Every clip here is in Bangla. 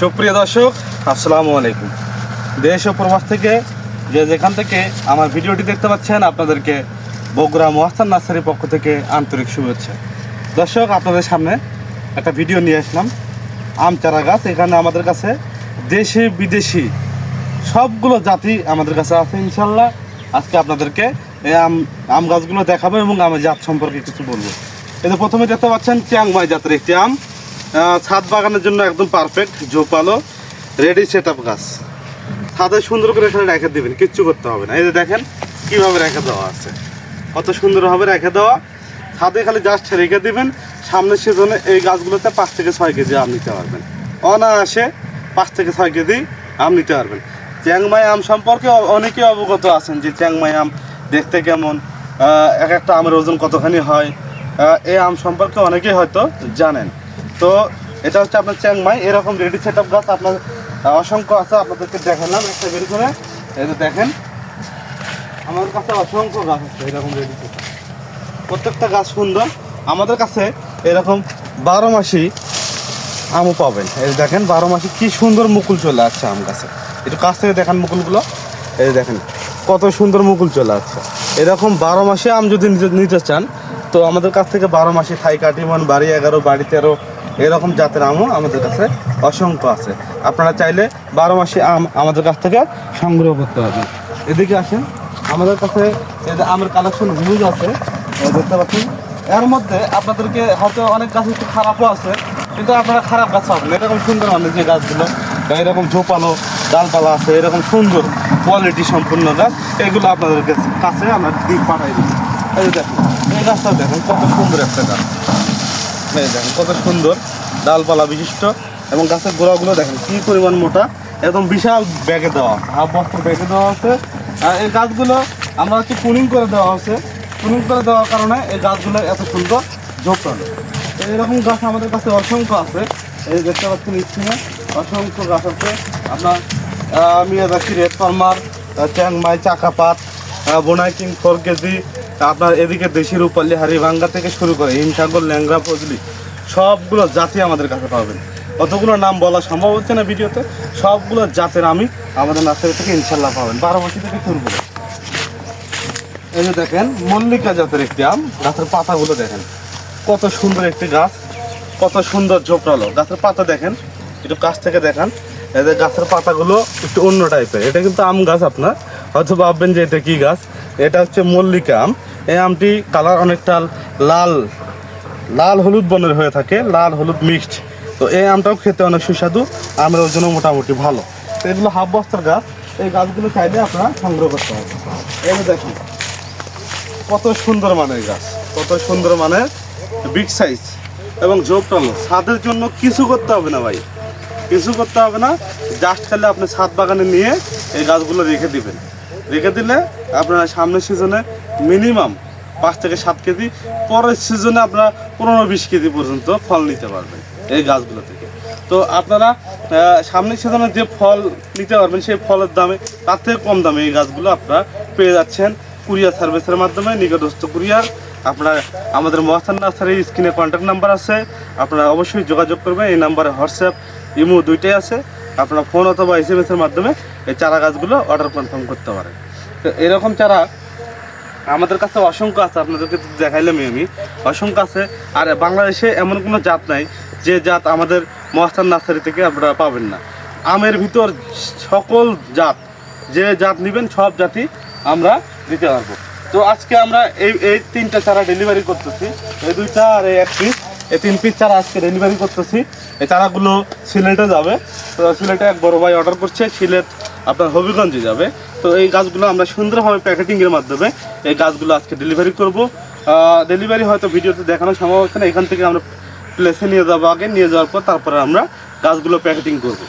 সুপ্রিয় দর্শক, আসসালামু আলাইকুম। দেশ ও প্রবাস থেকে যে যেখান থেকে আমার ভিডিওটি দেখতে পাচ্ছেন, আপনাদেরকে বগুড়া মহাস্তান নার্সারির পক্ষ থেকে আন্তরিক শুভেচ্ছা। দর্শক, আপনাদের সামনে একটা ভিডিও নিয়ে আসলাম। আম চারা গাছ, এখানে আমাদের কাছে দেশি, বিদেশি সবগুলো জাতি আমাদের কাছে আছে, ইনশাল্লাহ। আজকে আপনাদেরকে এই আম আম গাছগুলো দেখাবো এবং আমের জাত সম্পর্কে কিছু বলব। যে প্রথমে দেখতে পাচ্ছেন চিয়াংমাই জাতের একটি আম। ছাদ বাগানের জন্য একদম পারফেক্ট ঝোপালো রেডি সেট আপ গাছ। ছাদে সুন্দর করে এখানে রেখে দেবেন, কিচ্ছু করতে হবে না। এই যে দেখেন, কীভাবে রেখে দেওয়া আছে। কত সুন্দরভাবে রেখে দেওয়া। ছাদে খালি জাস্ট রেখে দিবেন, সামনের সিজনে এই গাছগুলোতে পাঁচ থেকে ছয় কেজি আম নিতে পারবেন। অনায়াসে পাঁচ থেকে ছয় কেজি আম নিতে পারবেন। চ্যাংমাই আম সম্পর্কে অনেকেই অবগত আছেন যে চ্যাংমাই আম দেখতে কেমন এক একটা আমের ওজন কতখানি হয় এই আম সম্পর্কে অনেকেই হয়তো জানেন। তো এটা হচ্ছে আপনার চ্যাংমাই। এরকম রেডি সেট আপ গাছ আপনার অসংখ্য আছে, আপনাদেরকে দেখালাম একটা বের করে। এই যে দেখেন, আমার কাছে অসংখ্য গাছ আছে এরকম রেডি সেট প্রত্যেকটা গাছ সুন্দর। আমাদের কাছে এরকম বারো মাসি আমও পাবেন। এই দেখেন, বারো মাসে কি সুন্দর মুকুল চলে আসছে আম গাছে। একটু কাছ থেকে দেখেন মুকুলগুলো। এই দেখেন, কত সুন্দর মুকুল চলে আসছে। এরকম বারো মাসে আম যদি নিতে চান, তো আমাদের কাছ থেকে বারো মাসে থাই কাটিমন, বাড়ি এগারো, বাড়ি তেরো এরকম জাতের আমও আমাদের কাছে অসংখ্য আছে। আপনারা চাইলে বারো মাসে আম আমাদের কাছ থেকে সংগ্রহ করতে পারবেন। এদিকে আসেন। আমাদের কাছে আমের কালেকশন হিউজ আছে দেখতে পাচ্ছেন। এর মধ্যে আপনাদেরকে হয়তো অনেক গাছ একটু খারাপও আছে, কিন্তু আপনারা খারাপ গাছ পাবেন। এরকম সুন্দর মানে যে গাছগুলো এরকম ঝোপালো ডালপালা আছে, এরকম সুন্দর কোয়ালিটি সম্পূর্ণ গাছ, এগুলো আপনাদের কাছে- আমরা পাঠাই দিই। এই দেখেন, এই গাছটা দেখুন, কত সুন্দর একটা গাছ। দেখেন কত সুন্দর ডালপালা বিশিষ্ট এবং গাছের গোড়াগুলো দেখেন কি পরিমাণ মোটা একদম বিশাল ব্যাগে দেওয়া হাফ বস্ত্র ব্যাগে দেওয়া আছে। আর এই গাছগুলো আমরা হচ্ছে পুনিং করে দেওয়া আছে। পুনিং করে দেওয়ার কারণে এই গাছগুলো এত সুন্দর ঝোপালো এরকম গাছ আমাদের কাছে অসংখ্য আছে। এই দেখতে পাচ্ছেন স্ক্রিনে অসংখ্য গাছ আছে। আপনার আহ, Miyazaki red farmer Chiang Mai চাকাপাত বোনাই কিং ফোর কেজি আপনার এদিকে দেশি রূপালি হারিভাঙ্গা থেকে শুরু করে হিমসাগর ল্যাংরা ফজলি, সবগুলো জাতি আমাদের কাছে পাবেন। অতগুলো নাম বলা সম্ভব হচ্ছে না ভিডিওতে, সবগুলো জাতের আমি আমাদের নার্সারি থেকে ইনশাল্লাহ পাবেন। বারো বছর থেকে শুরু করে। এই যে দেখেন, মল্লিকা জাতের একটি আম, গাছের পাতাগুলো দেখেন। কত সুন্দর একটি গাছ, কত সুন্দর ঝোপড়ালো। গাছের পাতা দেখেন, একটু কাছ থেকে দেখান। এদের গাছের পাতাগুলো একটু অন্য টাইপের এটা কিন্তু আম গাছ আপনার। হয়তো ভাববেন যে এটা কি গাছ? এটা হচ্ছে মল্লিকা আম। এই আমটি কালার অনেকটা লাল লাল হলুদ বনের হয়ে থাকে, লাল হলুদ মিক্সড। তো এই আমটাও খেতে অনেক সুস্বাদু আমের ওজন্য মোটামুটি ভালো। তো এগুলো হাফ বস্তার গাছ, এই গাছগুলো চাইলে আপনারা সংগ্রহ করতে হবে যে দেখুন, কত সুন্দর মানের গাছ, কত সুন্দর মানের বিগ সাইজ এবং জোপটালো ছাদের জন্য কিছু করতে হবে না ভাই। কিছু করতে হবে না জাস্ট খালি আপনি ছাদ বাগানে নিয়ে এই গাছগুলো রেখে দিবেন। রেখে দিলে আপনার সামনের সিজনে মিনিমাম পাঁচ থেকে সাত কেজি, পরের সিজনে আপনারা পনেরো বিশ কেজি পর্যন্ত ফল নিতে পারবেন এই গাছগুলো থেকে। তো আপনারা সামনের সিজনে যে ফল নিতে পারবেন, সেই ফলের দামে, তার থেকে কম দামে এই গাছগুলো আপনারা পেয়ে যাচ্ছেন কুরিয়ার সার্ভিসের মাধ্যমে, নিকটস্থ কুরিয়ার। আপনার, আমাদের মহাস্থান নার্সারি স্ক্রিনে কন্ট্যাক্ট নাম্বার আছে, আপনারা অবশ্যই যোগাযোগ করবেন, এই নাম্বারে হোয়াটসঅ্যাপ, ইমো দুইটাই আছে। আপনারা ফোন অথবা এস এম এর মাধ্যমে এই চারা গাছগুলো অর্ডার কনফার্ম করতে পারেন। তো এরকম চারা আমাদের কাছে অসংখ্য আছে, আপনাদেরকে তো দেখাইলাম আমি। অসংখ্য আছে, আর বাংলাদেশে এমন কোনো জাত নাই যে জাত আমাদের মহাস্থান নার্সারি থেকে আপনারা পাবেন না। আমের ভিতর সকল জাত, যে জাত নেবেন সব জাতি আমরা দিতে পারব। তো আজকে আমরা এই এই তিনটা চারা ডেলিভারি করতেছি। এই দুইটা আর এই এক পিস এই তিন পিস চারা আজকে ডেলিভারি করতেছি। এই চারাগুলো সিলেটে যাবে। তো সিলেটে এক বড় ভাই অর্ডার করছে, সিলেট আপনার হবিগঞ্জে যাবে। তো এই গাছগুলো আমরা সুন্দরভাবে প্যাকেটিংয়ের মাধ্যমে এই গাছগুলো আজকে ডেলিভারি করব। ডেলিভারি হয়তো ভিডিওতে দেখানো সম্ভব হচ্ছে না, এখান থেকে আমরা প্লেসে নিয়ে যাব, আগে নিয়ে যাওয়ার পর তারপরে আমরা গাছগুলো প্যাকেটিং করব।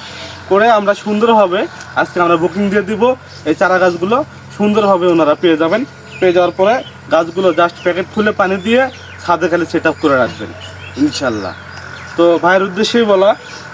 করে আমরা সুন্দরভাবে আজকে আমরা বুকিং দিয়ে দিব। এই চারা গাছগুলো সুন্দরভাবে ওনারা পেয়ে যাবেন। পেয়ে যাওয়ার পরে গাছগুলো জাস্ট প্যাকেট খুলে পানি দিয়ে ছাদে খালি সেট করে রাখবেন, ইনশাল্লাহ। তো ভাইয়ের উদ্দেশ্যেই বলা,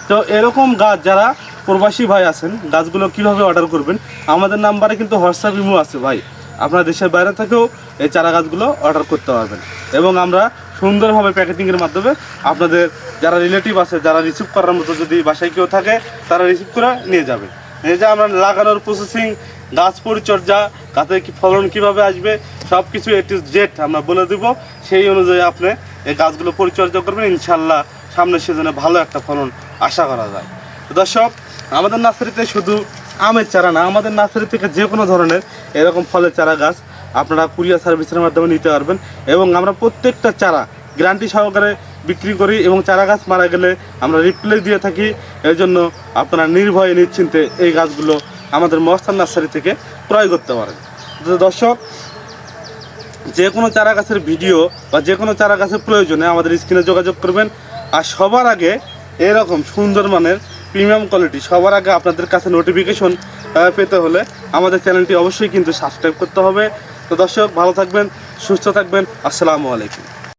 তো এরকম গাছ যারা প্রবাসী ভাই আছেন, গাছগুলো কীভাবে অর্ডার করবেন? আমাদের নাম্বারে কিন্তু হোয়াটসঅ্যাপ ইমো আছে ভাই। আপনারা দেশের বাইরে থেকেও এই চারা গাছগুলো অর্ডার করতে পারবেন। এবং আমরা সুন্দরভাবে প্যাকেটিংয়ের মাধ্যমে আপনাদের যারা রিলেটিভ আছে, যারা রিসিভ করার মতো যদি বাসায় কেউ থাকে, তারা রিসিভ করে নিয়ে যাবে। এই যে আমরা লাগানোর প্রসেসিং গাছ পরিচর্যা, গাছে কি ফলন কীভাবে আসবে সব কিছু এ টু জেড আমরা বলে দিব। সেই অনুযায়ী আপনি এই গাছগুলো পরিচর্যা করবেন। ইনশাল্লাহ সামনের সিজনে ভালো একটা ফলন আশা করা যায়। দর্শক আমাদের নার্সারিতে শুধু আমের চারা না, আমাদের নার্সারি থেকে যে কোনো ধরনের এরকম ফলের চারা গাছ আপনারা কুরিয়ার সার্ভিসের মাধ্যমে নিতে পারবেন এবং আমরা প্রত্যেকটা চারা গ্যারান্টি সহকারে বিক্রি করি এবং চারা গাছ মারা গেলে আমরা রিপ্লেস দিয়ে থাকি। এই জন্য আপনারা নির্ভয়ে, নিশ্চিন্তে এই গাছগুলো আমাদের মস্তান নার্সারি থেকে ক্রয় করতে পারেন। দর্শক, যে কোনো চারা গাছের ভিডিও বা যে কোনো চারা গাছের প্রয়োজনে আমাদের স্ক্রিনে যোগাযোগ করবেন আর সবার আগে এরকম সুন্দর মানের প্রিমিয়াম কোয়ালিটি, সবার আগে আপনাদের কাছে নোটিফিকেশন পেতে হলে আমাদের চ্যানেলটি অবশ্যই কিন্তু সাবস্ক্রাইব করতে হবে। তো দর্শক, ভালো থাকবেন, সুস্থ থাকবেন, আসসালামু আলাইকুম।